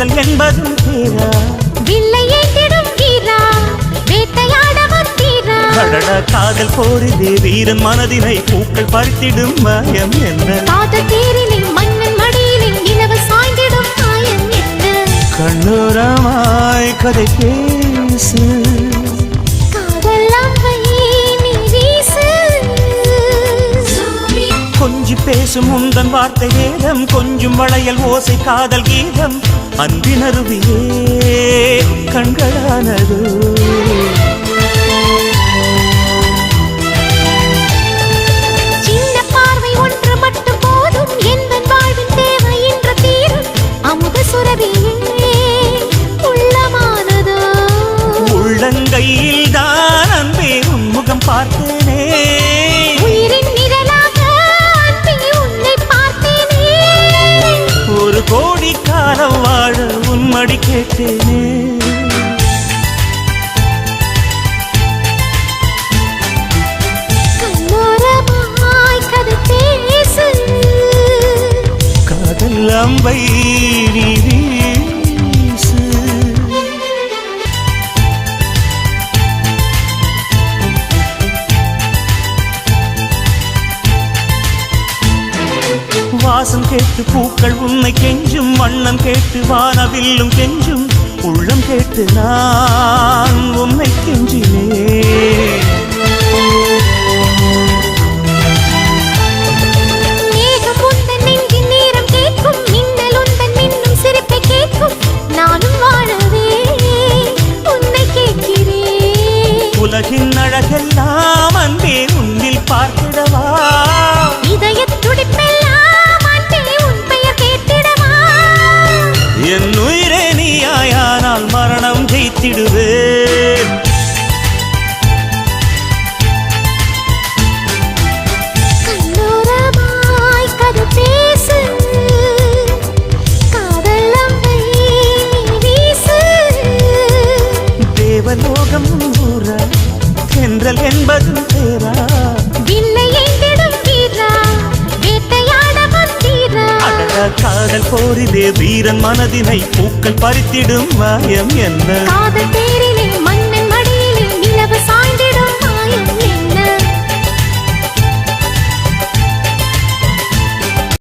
விலங்குகள் என்பதும் தீரா வில்லையே திடும் வீரா வேட்டையாடவும் தீரா அடடா காதல் போரிது வீரன் மனதினை பூக்கள் பறித்திடும் மாயம் என்ன? காதல் தேரிலே மன்னன் மடியிலே இலவு சாய்ந்திடும் மாயம் என்ன? கண்ணோரமாய் கதை பேசு. பேசும் உந்தன் வார்த்தை வேதம் கொஞ்சம் வளையல் ஓசை காதல் கீதம். அன்பின் அருவியே கண்களானதோ உள்ளங்கையில் தான் அன்பே உன்முகம் பார்த்தேனே கேட்டேனே. கண்ணோரமாய் கதை பேசு. காதல் அம்பை வாசம் கேட்டு பூக்கள் உன்னை கெஞ்சும் வண்ணம் கேட்டு வானவில்லும் கெஞ்சும் உள்ளம் கேட்டு நான் உன்னை கெஞ்சினேன். தென்றல் என்பதும் பேரா காதல் போரிலே வீரன் மனதினை பூக்கள் பறித்திடும் மாயம் என்ன? காதல் தேரிலே